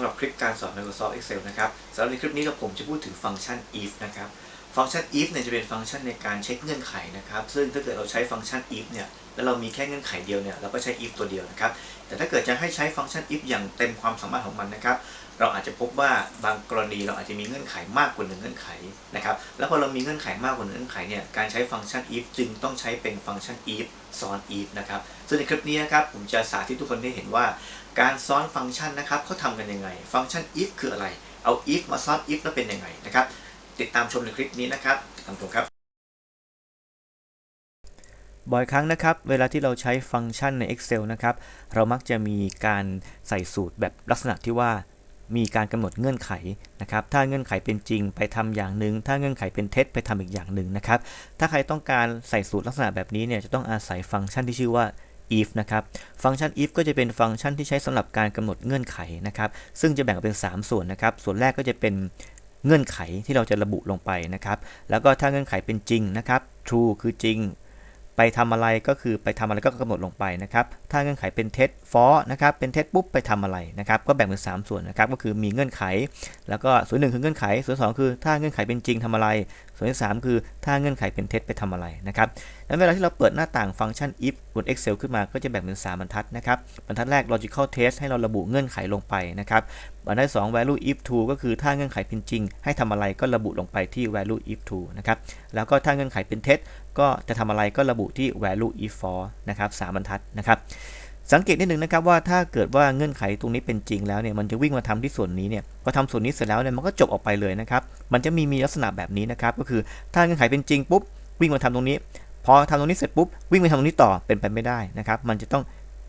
ำหรับคลิปการสอน Microsoft Excel นะครับสำหรับในคลิปนี้เราผมจะพูดถึงฟังก์ชัน if นะครับ ฟังก์ชัน if เนี่ยจะเป็นฟังก์ชันในการเช็คเงื่อนไขนะครับ ซึ่งถ้าเกิดเราใช้ฟังก์ชัน if เนี่ย แล้วเรามีแค่เงื่อนไขเดียวเนี่ย เราก็ใช้ if ตัวเดียวนะครับ แต่ถ้าเกิดจะให้ใช้ฟังก์ชัน if อย่างเต็มความสามารถของมันนะครับ เราอาจจะพบว่าบางกรณีเราอาจจะมีเงื่อนไขมากกว่าหนึ่งเงื่อนไขนะครับ แล้วพอเรามีเงื่อนไขมากกว่าหนึ่งเงื่อนไขเนี่ย การใช้ฟังก์ชัน if จึงต้องใช้เป็นฟังก์ชัน if ซ้อน if นะครับ ซึ่งในคลิปนี้นะครับผมจะสาธิตทุกคนได้เห็นว่า การซ้อนฟังก์ชันนะครับเขาทำกันยังไง ฟังก์ชัน if คืออะไร เอา if มาซ้อน if แล้วเป็นยังไงนะครับ ติดตามชมในคลิปนี้นะครับติดตามชมครับ บ่อยครั้งนะครับ เวลาที่เราใช้ฟังก์ชันใน Excel นะครับ เรามักจะมีการใส่สูตรแบบลักษณะที่ว่ามีการกำหนดเงื่อนไขนะครับ ถ้าเงื่อนไขเป็นจริงไปทำอย่างหนึ่ง ถ้าเงื่อนไขเป็นเท็จไปทำอีกอย่างหนึ่งนะครับ ถ้าใครต้องการใส่สูตรลักษณะแบบนี้เนี่ยจะต้องอาศัยฟังก์ชันที่ชื่อว่า if นะครับ ฟังก์ชัน if ก็จะเป็นฟังก์ชันที่ใช้สำหรับการกำหนดเงื่อนไขนะครับ ซึ่งจะแบ่งออกเป็น 3 ส่วนนะครับ ส่วนแรกก็จะเป็นเงื่อนไขที่เราจะระบุลงไปนะครับ แล้วก็ถ้าเงื่อนไขเป็นจริงนะครับ true คือจริง ไปทำอะไรก็คือไปทำอะไรก็กำหนดลงไปนะครับ ถ้าเงื่อนไขเป็นเท็จ false นะครับ เป็นเท็จปุ๊บไปทำอะไรนะครับ ก็แบ่งเป็น 3 ส่วนนะครับ ก็คือมีเงื่อนไข แล้วก็ส่วนหนึ่งคือเงื่อนไข ส่วนสองคือถ้าเงื่อนไขเป็นจริงทำอะไร ส่วนที่สามคือถ้าเงื่อนไขเป็นเท็จไปทำอะไรนะครับแล้วเวลาที่เราเปิดหน้าต่างฟังก์ชัน if บน Excel ขึ้นมาก็จะแบ่งเป็น 3 บรรทัดนะครับ บรรทัดแรก logical test ให้เราระบุเงื่อนไขลงไปนะครับ บรรทัด2 value if true ก็คือถ้าเงื่อนไขเป็นจริง ให้ทำอะไรก็ระบุลงไปที่ value if true นะครับ แล้วก็ถ้าเงื่อนไขเป็นเท็จก็จะทำอะไรก็ระบุที่ value if false นะครับ3บรรทัดนะครับ สังเกตนิดนึงนะครับว่าถ้าเกิดว่าเงื่อนไขตรงนี้เป็นจริงแล้วเนี่ยมันจะวิ่งมาทำที่ส่วนนี้เนี่ยพอทำส่วนนี้เสร็จแล้วเนี่ยมันก็จบออกไปเลยนะครับมันจะมีมีลักษณะแบบนี้นะครับก็คือถ้าเงื่อนไขเป็นจริงปุ๊บวิ่งมาทำตรงนี้ พอทำตรงนี้เสร็จปุ๊บวิ่งไปทำตรงนี้ต่อเป็นไปไม่ได้นะครับมันจะต้อง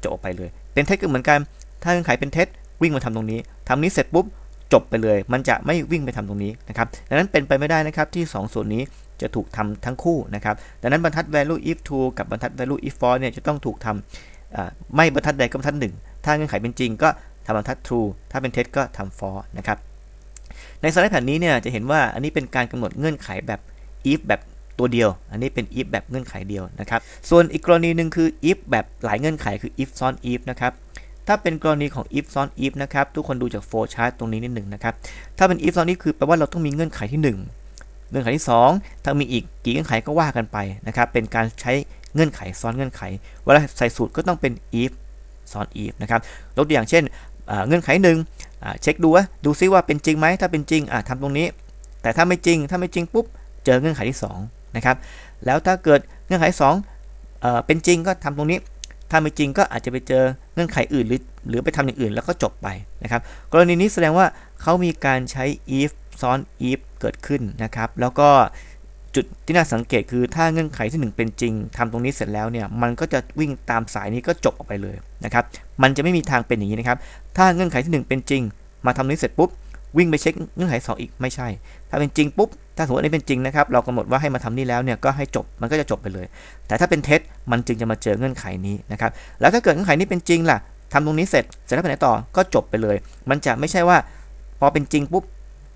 จบออกไปเลย เป็นเท็จก็เหมือนกัน ถ้าเงื่อนไขเป็นเท็จวิ่งมาทำตรงนี้ทำนี้เสร็จปุ๊บจบไปเลย มันจะไม่วิ่งไปทำตรงนี้นะครับดังนั้นเป็นไปไม่ได้นะครับที่ 2 ส่วนนี้จะถูกทำทั้งคู่นะครับดังนั้นบรรทัด value if true กับบรรทัด value if false เนี่ยจะต้องถูกทำอ่า ไม่บรรทัดใดก็บรรทัดหนึ่ง ถ้าเงื่อนไขเป็นจริงก็ทำบรรทัด true ถ้าเป็นเท็จก็ทำ false นะครับ ในสไลด์แผ่นนี้เนี่ยจะเห็นว่าอันนี้เป็นการกำหนดเงื่อนไขแบบ if แบบตัวเดียว อันนี้เป็น if แบบเงื่อนไขเดียวนะครับ ส่วนอีกกรณีหนึ่งคือ if แบบหลายเงื่อนไขคือ if ซ้อน if นะครับ ถ้าเป็นกรณีของ if ซ้อน if นะครับ ทุกคนดูจาก flow chart ตรงนี้นิดหนึ่งนะครับ ถ้าเป็น if ซ้อน if คือแปลว่าเราต้องมีเงื่อนไขที่ 1 เงื่อนไขที่ 2 ถ้ามีอีกกี่เงื่อนไขก็ว่ากันไปนะครับ เป็นการใช้ เงื่อนไขซ้อนเงื่อนไข เวลาใส่สูตรก็ต้องเป็น if ซ้อน if นะครับยกตัวอย่างเช่นเงื่อนไขหนึ่งเช็คดูว่าดูซิว่าเป็นจริงไหมถ้าเป็นจริงอ่าทำตรงนี้ แต่ถ้าไม่จริงถ้าไม่จริงปุ๊บเจอเงื่อนไขที่2นะครับแล้วถ้าเกิดเงื่อนไข2เอ่อเป็นจริงก็ทำตรงนี้ ถ้าไม่จริงก็อาจจะไปเจอเงื่อนไขอื่น หรือหรือไปทำอย่างอื่นแล้วก็จบไปนะครับกรณีนี้แสดงว่าเขามีการใช้ if ซ้อน if เกิดขึ้นนะครับแล้วก็ จุดที่น่าสังเกตคือถ้าเงื่อนไขที่ 1 เป็นจริงทำตรงนี้เสร็จแล้วเนี่ยมันก็จะวิ่งตามสายนี้ก็จบออกไปเลยนะครับมันจะไม่มีทางเป็นอย่างนี้นะครับ ถ้าเงื่อนไขที่ 1 เป็นจริง มาทำนี้เสร็จปุ๊บวิ่งไปเช็คเงื่อนไข 2 อีกไม่ใช่ ถ้าเป็นจริงปุ๊บ ถ้าสมมติอันนี้เป็นจริงนะครับ เรากำหนดว่าให้มาทำนี่แล้วเนี่ยก็ให้จบ มันก็จะจบไปเลย แต่ถ้าเป็นเท็จ มันจึงจะมาเจอเงื่อนไขนี้นะครับ แล้วถ้าเกิดเงื่อนไขนี้เป็นจริงล่ะทำตรงนี้เสร็จ เสร็จแล้วไปไหนต่อ ก็จบไปเลย มันจะไม่ใช่ว่า พอเป็นจริงปุ๊บ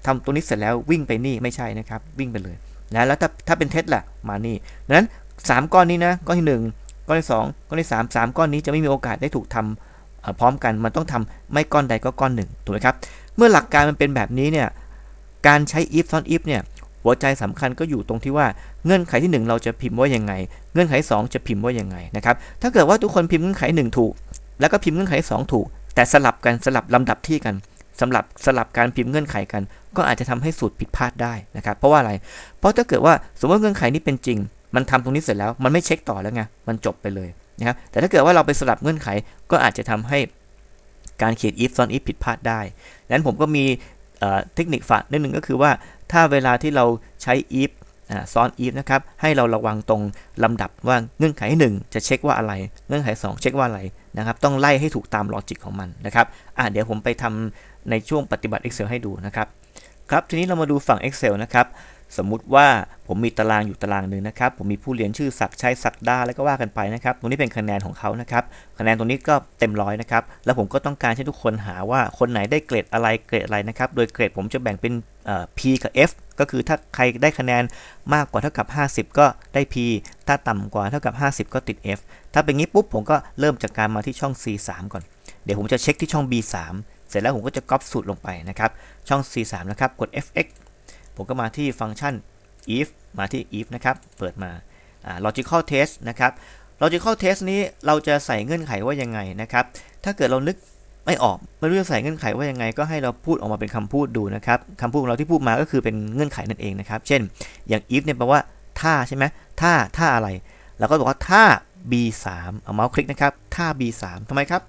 ทำตรงนี้เสร็จแล้ววิ่งไปนี่ไม่ใช่นะครับ วิ่งไปเลย นะแล้วถ้าถ้าเป็นเท็จล่ะมานี่ดังนั้น 3 ก้อนนี้นะก้อนที่ 1 ก้อนที่ 2 ก้อนที่ 3 3 ก้อนนี้จะไม่มีโอกาสได้ถูกทำเอ่อพร้อมกันมันต้องทำไม่ก้อนใดก็ก้อนหนึ่งถูกไหมครับ เมื่อหลักการมันเป็นแบบนี้เนี่ยการใช้ if ซ้อน if เนี่ยหัวใจสำคัญก็อยู่ตรงที่ว่าเงื่อนไขที่ 1 เราจะพิมพ์ว่ายังไง เงื่อนไข 2 จะพิมพ์ว่ายังไงนะครับถ้าเกิดว่าทุกคนพิมพ์เงื่อนไข 1 ถูก แล้วก็พิมพ์เงื่อนไข 2 ถูก แต่สลับกันสลับลำดับที่กัน สำหรับสลับการพิมพ์เงื่อนไขกัน ก็อาจจะทำให้สูตรผิดพลาดได้นะครับ เพราะว่าอะไร เพราะถ้าเกิดว่าสมมติว่าเงื่อนไขนี้เป็นจริง มันทำตรงนี้เสร็จแล้ว มันไม่เช็คต่อแล้วไง มันจบไปเลยนะครับ แต่ถ้าเกิดว่าเราไปสลับเงื่อนไข ก็อาจจะทำให้การเขียน if ซ้อน if ผิดพลาดได้ดังนั้นผมก็มีเทคนิคฝากนิดนึงก็คือว่า ถ้าเวลาที่เราใช้ if ซ้อน if นะครับ ให้เราระวังตรงลำดับว่าเงื่อนไขที่หนึ่งจะเช็คว่าอะไร เงื่อนไข 2 เช็คว่าอะไรนะครับ ต้องไล่ให้ถูกตามลอจิกของมันนะครับ อะเดี๋ยวผมไปทำ ในช่วงปฏิบัติ Excel ให้ดูนะครับ ครับทีนี้เรามาดูฝั่ง Excel นะครับสมมุติว่าผมมีตารางอยู่ตารางหนึ่งนะครับ ผมมีผู้เรียนชื่อศักดิ์ชัยศักดาแล้วก็ว่ากันไปนะครับ ตรงนี้เป็นคะแนนของเขานะครับ คะแนนตรงนี้ก็เต็มร้อยนะครับ แล้วผมก็ต้องการให้ทุกคนหาว่าคนไหนได้เกรดอะไรเกรดอะไรนะครับ โดยเกรดผมจะแบ่งเป็น P กับ F ก็คือถ้าใครได้คะแนนมากกว่าเท่ากับ 50 ก็ได้ P ถ้าต่ำกว่าเท่ากับ 50 ก็ติด F ถ้าเป็นงี้ปุ๊บผมก็เริ่มจากการมาที่ช่อง C3 ก่อน เดี๋ยวผมจะเช็คที่ช่อง B3 เสร็จแล้วผมก็จะก๊อปสูตรลงไปนะครับ ช่อง C3 นะครับ กด fx ผมก็มาที่ฟังก์ชัน if มาที่ if นะครับ เปิดมา logical test นะครับ logical test นี้เราจะใส่เงื่อนไขว่ายังไงนะครับ ถ้าเกิดเรานึกไม่ออกไม่รู้จะใส่เงื่อนไขว่ายังไง ก็ให้เราพูดออกมาเป็นคำพูดดูนะครับคำพูดของเราที่พูดมาก็คือเป็นเงื่อนไขนั่นเองนะครับ เช่นอย่าง if เนี่ยแปลว่าถ้าใช่ไหมถ้าถ้าอะไรเราก็บอกว่าถ้า b3 เอาเมาส์คลิกนะครับ ถ้า b3 ทำไมครับ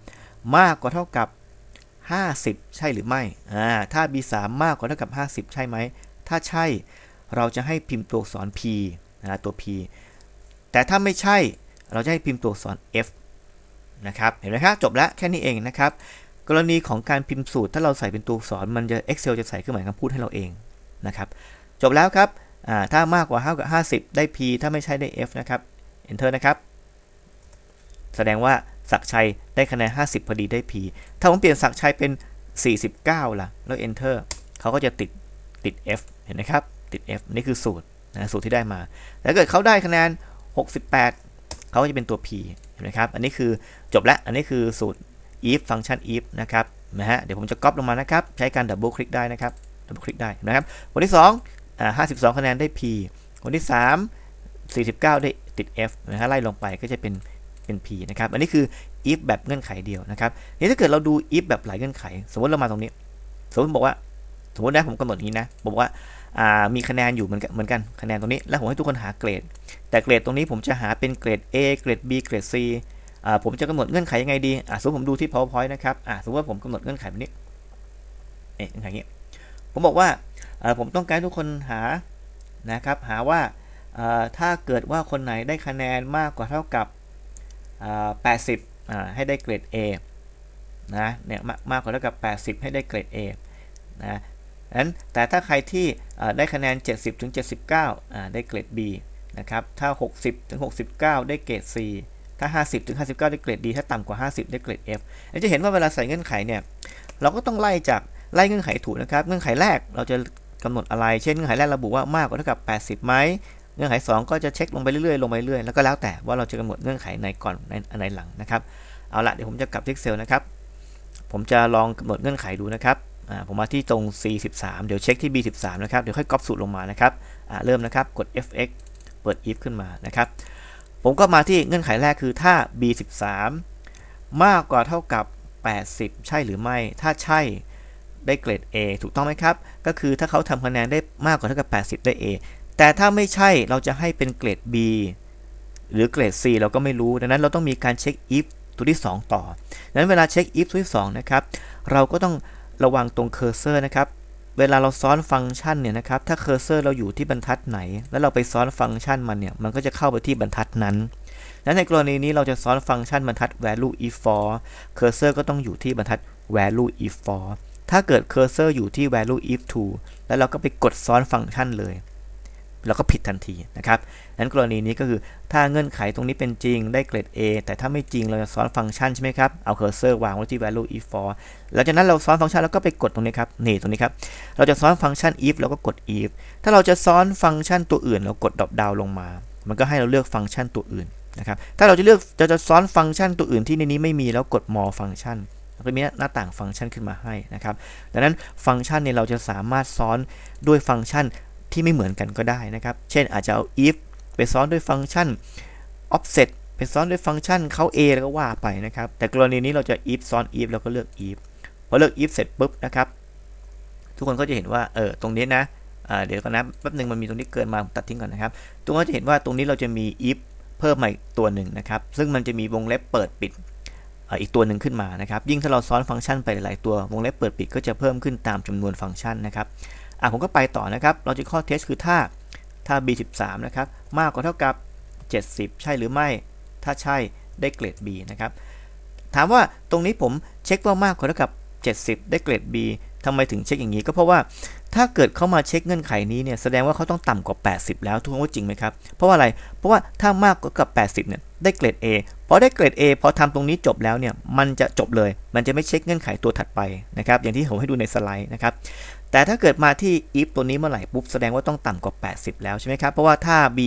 มากกว่าเท่ากับ 50 ใช่หรือไม่อ่าถ้า b3 มากกว่าเท่ากับ 50 ใช่ไหม ถ้าใช่เราจะให้พิมพ์ตัวอักษร p นะตัว p แต่ถ้าไม่ใช่เราจะให้พิมพ์ตัวอักษร f นะครับ เห็นไหมครับจบแล้วแค่นี้เองนะครับ กรณีของการพิมพ์สูตร ถ้าเราใส่เป็นตัวอักษรมันจะ Excel จะใส่เครื่องหมายคำพูดให้เราเองนะครับ จบแล้วครับอ่าถ้ามากกว่าเท่ากับ 50 ได้ p ถ้าไม่ใช่ได้ f นะครับ enter นะครับ แสดงว่า ศักชัยได้คะแนน 50 พอดีได้ p ถ้าผมเปลี่ยนศักชัยเป็น 49 ล่ะ แล้ว enter เขาก็จะติดติด f เห็นไหมครับ ติด f นี่คือสูตรนะสูตรที่ได้มาแต่ถ้าเกิดเขาได้คะแนน 68 เขาก็จะเป็นตัว p เห็นไหมครับ อันนี้คือจบแล้ว อันนี้คือสูตร if ฟังก์ชัน if นะครับนะฮะ เดี๋ยวผมจะก๊อปลงมานะครับ ใช้การดับเบิลคลิกได้นะครับ ดับเบิลคลิกได้นะครับ คนที่2อ่า52 คะแนนได้ p คนที่ 3 49 ได้ติด f นะฮะ ไล่ลงไปก็จะเป็น เป็น p นะครับ อันนี้คือ if แบบเงื่อนไขเดียวนะครับนี่ถ้าเกิดเราดู if แบบหลายเงื่อนไข สมมติเรามาตรงนี้ สมมติบอกว่า สมมตินะผมกำหนดอย่างนี้นะบอกว่ามีคะแนนอยู่เหมือนกันเหมือนกันคะแนนตรงนี้ แล้วผมให้ทุกคนหาเกรด แต่เกรดตรงนี้ผมจะหาเป็นเกรด A เกรด B เกรด C อ่าผมจะกำหนดเงื่อนไขยังไงดีอ่าสมมติผมดูที่ powerpoint นะครับอ่าสมมติว่าผมกำหนดเงื่อนไขแบบนี้เอ๊ะเงื่อนไขอย่างนี้ยผมบอกว่าอ่าผมต้องการทุกคนหานะครับหาว่าถ้าเกิดว่าคนไหนได้คะแนนมากกว่าเท่ากับ 80 ให้ได้เกรด A นะเนี่ยมากกว่าเท่ากับ 80 ให้ได้เกรด A นะนั้นแต่ถ้าใครที่ได้คะแนน 70ถึง79 ได้เกรด B นะครับ ถ้า 60ถึง69 ได้เกรด C ถ้า 50ถึง59 ได้เกรด D ถ้าต่ำกว่า 50 ได้เกรด F เจะเห็นว่าเวลาใส่เงื่อนไขเนี่ย เราก็ต้องไล่จากไล่เงื่อนไขถูกนะครับ เงื่อนไขแรกเราจะกำหนดอะไร เช่นเงื่อนไขแรกระบุว่ามากกว่าเท่ากับ 80ไหม เงื่อนไข 2 ก็จะเช็คลงไปเรื่อยๆลงไปเรื่อยแล้วก็แล้วแต่ว่าเราจะกำหนดเงื่อนไขในก่อนในในหลังนะครับเอาละเดี๋ยวผมจะกลับที่ Excel นะครับ ผมจะลองกำหนดเงื่อนไขดูนะครับผมมาที่ตรง C13 เดี๋ยวเช็คที่ B13 นะครับเดี๋ยวค่อยก๊อปสูตรลงมานะครับเริ่มนะครับกด fx เปิด if ขึ้นมานะครับ ผมก็มาที่เงื่อนไขแรกคือถ้า B13 มากกว่าเท่ากับ 80 ใช่หรือไม่ ถ้าใช่ได้เกรด A ถูกต้องไหมครับ ก็คือถ้าเขาทำคะแนนได้มากกว่าเท่ากับ 80 ได้ A แต่ถ้าไม่ใช่เราจะให้เป็นเกรด B หรือเกรด C เราก็ไม่รู้ ดังนั้นเราต้องมีการเช็ค if ตัวที่ 2 ต่อดังนั้นเวลาเช็ค if ตัวที่ 2 นะครับ เราก็ต้องระวังตรงเคอร์เซอร์นะครับ เวลาเราซ้อนฟังก์ชันเนี่ยนะครับ ถ้าเคอร์เซอร์เราอยู่ที่บรรทัดไหน แล้วเราไปซ้อนฟังก์ชันมันเนี่ย มันก็จะเข้าไปที่บรรทัดนั้นและในกรณีนี้เราจะซ้อนฟังก์ชันบรรทัด value if for เคอร์เซอร์ก็ต้องอยู่ที่บรรทัด value if for ถ้าเกิดเคอร์เซอร์อยู่ที่ value if to แล้วเราก็ไปกดซ้อนฟังก์ชันเลย เราก็ผิดทันทีนะครับนั้นกรณีนี้ก็คือถ้าเงื่อนไขตรงนี้เป็นจริงได้เกรด A แต่ถ้าไม่จริงเราจะซ้อนฟังก์ชันใช่ไหมครับ เอาเคอร์เซอร์วางไว้ที่ value if for หลังจากนั้นเราซ้อนฟังก์ชันแล้วก็ไปกดตรงนี้ครับ นี่ตรงนี้ครับ เราจะซ้อนฟังก์ชัน if แล้วก็กด if ถ้าเราจะซ้อนฟังก์ชันตัวอื่น เรากดดรอปดาวลงมา มันก็ให้เราเลือกฟังก์ชันตัวอื่นนะครับ ถ้าเราจะเลือกจะจะซ้อนฟังก์ชันตัวอื่นที่ในนี้ไม่มีแล้วกด more ฟังก์ชันก็มีหน้าต่างฟังก์ชันขึ้นมาให้นะครับ ดังนั้นฟังก์ชันเนี่ยเราจะสามารถซ้อนด้วยฟังก์ชัน ที่ไม่เหมือนกันก็ได้นะครับ เช่นอาจจะเอา if ไปซ้อนด้วยฟังก์ชัน offset ไปซ้อนด้วยฟังก์ชันเขา a แล้วก็ว่าไปนะครับ แต่กรณีนี้เราจะ if ซ้อน if แล้วก็เลือก if พอเลือก if เสร็จปุ๊บนะครับ ทุกคนก็จะเห็นว่าเออตรงนี้นะเดี๋ยวก่อนนะแป๊บนึงมันมีตรงนี้เกินมาตัดทิ้งก่อนนะครับทุกคนก็จะเห็นว่าตรงนี้เราจะมี if เพิ่มมาอีกตัวหนึ่งนะครับ ซึ่งมันจะมีวงเล็บเปิดปิดอีกตัวหนึ่งขึ้นมานะครับ ยิ่งถ้าเราซ้อนฟังก์ชันไปหลายตัว วงเล็บเปิดปิดก็จะเพิ่มขึ้นตามจำนวนฟังก์ชันนะครับ อะผมก็ไปต่อนะครับ logical test คือถ้าถ้า b13 นะครับมากกว่าเท่ากับ 70 ใช่หรือไม่ ถ้าใช่ได้เกรด b นะครับถามว่าตรงนี้ผมเช็คว่ามากกว่าเท่ากับ 70 ได้เกรด b ทำไมถึงเช็คอย่างนี้ก็เพราะว่าถ้าเกิดเขามาเช็คเงื่อนไขนี้เนี่ยแสดงว่าเขาต้องต่ำกว่า 80 แล้วทุกคนว่าจริงไหมครับ เพราะว่าอะไร เพราะว่าถ้ามากกว่ากับ 80 เนี่ยได้เกรด A พอได้เกรด A พอทำตรงนี้จบแล้วเนี่ยมันจะจบเลย มันจะไม่เช็คเงื่อนไขตัวถัดไปนะครับอย่างที่ผมให้ดูในสไลด์นะครับ แต่ถ้าเกิดมาที่ if ตัวนี้เมื่อไหร่ปุ๊บแสดงว่าต้องต่ำกว่า 80 แล้วใช่ไหมครับ เพราะว่าถ้า b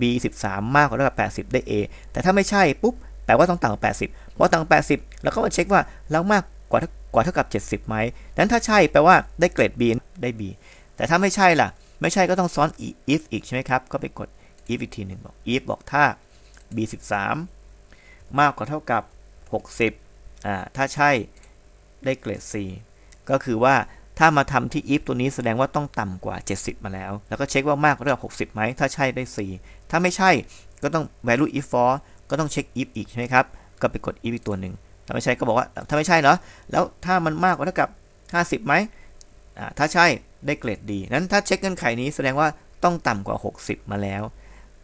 b 13มากกว่าเท่ากับ 80 ได้ a แต่ถ้าไม่ใช่ปุ๊บแปลว่าต้องต่ำกว่า 80พอต่ำกว่า80 แล้วก็มาเช็คว่าแล้วมากกว่าเท่ากว่าเท่ากับ 70ไหมนั้นถ้าใช่แปลว่าได้เกรด B ได้ B แต่ถ้าไม่ใช่ล่ะ ไม่ใช่ก็ต้องซ้อน if อีกใช่ไหมครับ ก็ไปกด if อีกทีหนึ่งบอก if บอกถ้า b 13มากกว่าเท่ากับ 60อ่าถ้าใช่ได้เกรด C ก็คือว่า ถ้ามาทำที่ if ตัวนี้แสดงว่าต้องต่ำกว่า 70 มาแล้ว แล้วก็เช็คว่ามากกว่าเท่ากับ60ไหมถ้าใช่ได้ C ถ้าไม่ใช่ก็ต้อง value if for ก็ต้องเช็ค if อีกใช่ไหมครับ ก็ไปกด if อีกตัวหนึ่งถ้าไม่ใช่ก็บอกว่าถ้าไม่ใช่เนาะแล้วถ้ามันมากกว่าเท่ากับ 50ไหมอ่าถ้าใช่ได้เกรดดีนั้นถ้าเช็คเงื่อนไขนี้แสดงว่าต้องต่ำกว่า 60 มาแล้ว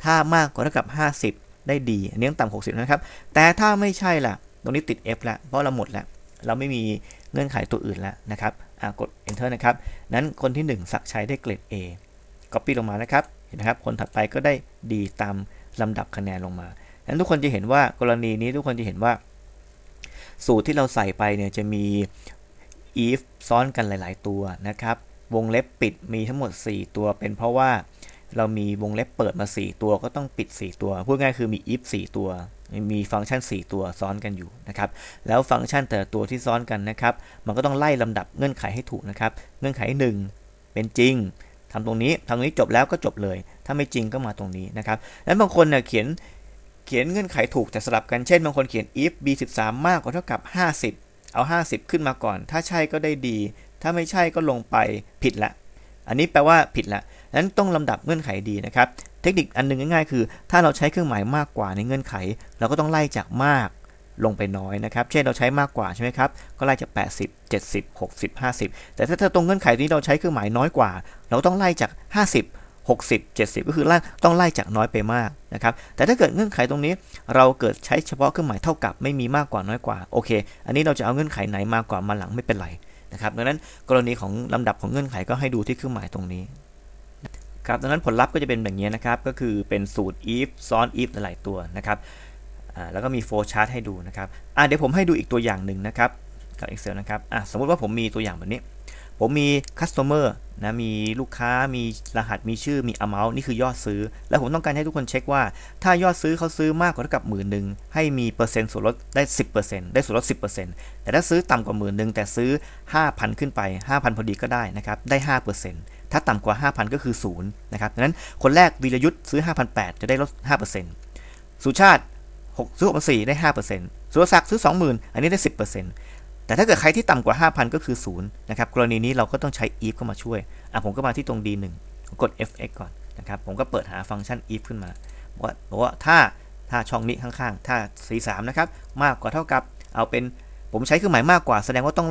ถ้ามากกว่าเท่ากับ 50 ได้ดีอันนี้ต้องต่ำ60 นะครับ แต่ถ้าไม่ใช่ล่ะ ตรงนี้ติด F แล้วเพราะเราหมดแล้ว เราไม่มีเงื่อนไขตัวอื่นแล้วนะครับ กด enter นะครับนั้นคนที่ 1 สักชัยได้เกรด A copy ลงมานะครับเห็นไหมครับคนถัดไปก็ได้ดีตามลำดับคะแนนลงมานั้นทุกคนจะเห็นว่ากรณีนี้ทุกคนจะเห็นว่า สูตรที่เราใส่ไปเนี่ยจะมี if ซ้อนกันหลาย ๆ ตัวนะครับ วงเล็บปิดมีทั้งหมด 4 ตัวเป็นเพราะว่าเรามีวงเล็บเปิดมา 4 ตัวก็ต้องปิด 4 ตัว พูดง่ายคือมี if 4 ตัว มีฟังก์ชัน 4 ตัวซ้อนกันอยู่นะครับ แล้วฟังก์ชันแต่ละตัวที่ซ้อนกันนะครับ มันก็ต้องไล่ลำดับเงื่อนไขให้ถูกนะครับ เงื่อนไข 1 เป็นจริงทำตรงนี้ทำตรงนี้จบแล้วก็จบเลย ถ้าไม่จริงก็มาตรงนี้นะครับ แล้วบางคนเนี่ยเขียนเขียนเงื่อนไขถูกแต่สลับกัน เช่นบางคนเขียน if b 13มากกว่าเท่ากับ 50 เอา 50 ขึ้นมาก่อน ถ้าใช่ก็ได้ดี ถ้าไม่ใช่ก็ลงไปผิดละ อันนี้แปลว่าผิดละ นั้นต้องลำดับเงื่อนไขดีนะครับ เทคนิคอันนึงง่ายๆ คือ ถ้าเราใช้เครื่องหมายมากกว่าในเงื่อนไข เราก็ต้องไล่จากมากลงไปน้อยนะครับ เช่นเราใช้มากกว่าใช่ไหมครับ ก็ไล่จาก 80 70 60 50 แต่ถ้าตรงเงื่อนไขนี้เราใช้เครื่องหมายน้อยกว่า เราต้องไล่จาก 50 60 70 ก็คือต้องไล่จากน้อยไปมากนะครับ แต่ถ้าเกิดเงื่อนไขตรงนี้ เราเกิดใช้เฉพาะเครื่องหมายเท่ากับไม่มีมากกว่าน้อยกว่า โอเค อันนี้เราจะเอาเงื่อนไขไหนมากกว่ามาหลังไม่เป็นไรนะครับ ดังนั้นกรณีของลำดับของเงื่อนไขก็ให้ดูที่เครื่องหมายตรงนี้ ครับดังนั้นผลลัพธ์ก็จะเป็นแบบนี้นะครับ ก็คือเป็นสูตร if ซ้อน if หลายตัวนะครับแล้วก็มี flow chart ให้ดูนะครับอ่าเดี๋ยวผมให้ดูอีกตัวอย่างหนึ่งนะครับกับ Excel นะครับอ่าสมมติว่าผมมีตัวอย่างแบบนี้ ผมมี customer นะมีลูกค้ามีรหัสมีชื่อมี amount นี่คือยอดซื้อ แล้วผมต้องการให้ทุกคนเช็คว่า ถ้ายอดซื้อเขาซื้อมากกว่าเท่ากับหมื่นหนึ่งให้มีเปอร์เซ็นต์ส่วนลดได้ 10%ได้ส่วนลด 10%แต่ถ้าซื้อต่ำกว่าหมื่นหนึ่งแต่ซื้อ 5,000 ขึ้นไป 5,000 พอดีก็ได้นะครับได้ 5% ถ้าต่ำกว่า 5,000 ก็คือ0นะครับดังนั้นคนแรกวีรยุทธ์ซื้อ 5,800 จะได้ลด 5%สุชาติ6ซื้อ6,400ได้ 5%สุรศักดิ์ซื้อ 20,000 อันนี้ได้ 10%แต่ถ้าเกิดใครที่ต่ำกว่า 5,000 ก็คือ0นะครับกรณีนี้เราก็ต้องใช้ if เข้ามาช่วยอะผมก็มาที่ตรง d1 ผมกด fx ก่อนนะครับผมก็เปิดหาฟังก์ชัน if ขึ้นมาบอกว่าบอกว่าถ้าถ้าช่องนี้ข้างๆ ถ้า c3 นะครับมากกว่าเท่ากับเอาเป็นผมใช้เครื่องหมายมากกว่าแสดงว่าต้อง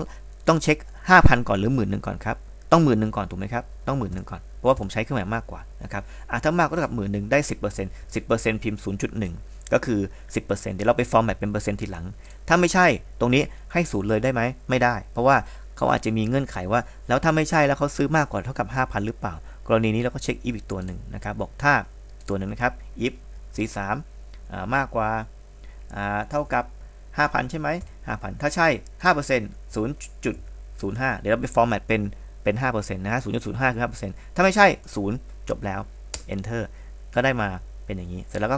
ต้องเช็ค 5,000 ก่อนหรือหมื่นหนึ่งก่อนครับ ต้องหมื่นหนึ่งก่อนถูกไหมครับต้องหมื่นหนึ่งก่อนเพราะว่าผมใช้เครื่องหมายมากกว่านะครับอะถ้ามากกว่าเท่ากับหมื่นหนึ่งได้10% 10%พิมพ์0.1ก็คือ 10%เดี๋ยวเราไปฟอร์แมตเป็นเปอร์เซ็นต์ทีหลัง ถ้าไม่ใช่ตรงนี้ให้ศูนย์เลยได้ไหม ไม่ได้ เพราะว่าเขาอาจจะมีเงื่อนไขว่า แล้วถ้าไม่ใช่แล้วเขาซื้อมากกว่าเท่ากับ 5,000 หรือเปล่า กรณีนี้เราก็เช็ค if อีกตัวหนึ่งนะครับ บอกถ้าตัวหนึ่งนะครับ if 4 3อ่ามมากกว่าอ่าเท่ากับ 5,000 ใช่ไหม5,000 ถ้าใช่ 5% 0.05 เดี๋ยวเราไปฟอร์แมตเป็น เป็น 5%นะฮะ0.05 คือ 5%ถ้าไม่ใช่ 0 จบแล้ว enter ก็ได้มาเป็นอย่างนี้ เสร็จแล้วก็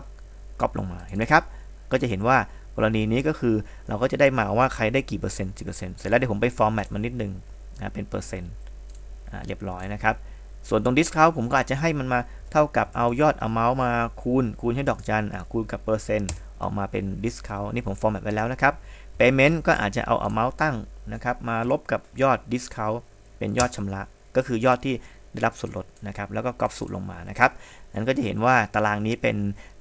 ก๊อปลงมา เห็นไหมครับ ก็จะเห็นว่ากรณีนี้ก็คือเราก็จะได้มาว่าใครได้กี่เปอร์เซ็นต์กี่เปอร์เซ็นต์ เสร็จแล้วเดี๋ยวผมไปฟอร์แมตมันนิดนึงนะเป็นเปอร์เซ็นต์เรียบร้อยนะครับ ส่วนตรง discount ผมก็อาจจะให้มันมาเท่ากับเอายอด amount มาคูณ คูณให้ดอกจันคูณกับเปอร์เซ็นต์ออกมาเป็น discount นี่ผมฟอร์แมตไว้แล้วนะครับ payment ก็อาจจะเอา amount ตั้งนะครับมาลบกับยอด discount เป็นยอดชำระ ก็คือยอดที่ได้รับส่วนลดนะครับ แล้วก็กรอบสูตรลงมานะครับนั้นก็จะเห็นว่าตารางนี้เป็น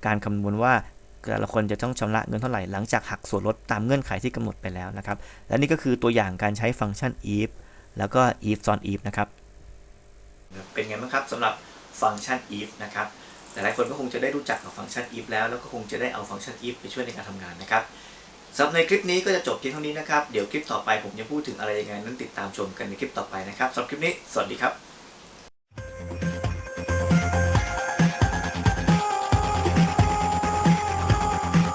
การคำนวณว่าแต่ละคนจะต้องชำระเงินเท่าไหร่หลังจากหักส่วนลดตามเงื่อนไขที่กำหนดไปแล้วนะครับ และนี่ก็คือตัวอย่างการใช้ฟังก์ชัน if แล้วก็ if ซ้อน if นะครับ เป็นไงบ้างครับสำหรับฟังก์ชัน if นะครับหลายๆคนก็คงจะได้รู้จักกับฟังก์ชัน if แล้วแล้วก็คงจะได้เอาฟังก์ชัน if ไปช่วยในการทำงานนะครับ สำหรับในคลิปนี้ก็จะจบเพียงเท่านี้นะครับ เดี๋ยวคลิปต่อไปผมจะพูดถึงอะไรยังไงนั้นติดตามชมกันในคลิปต่อไปนะครับสำหรับคลิปนี้ สวัสดีครับ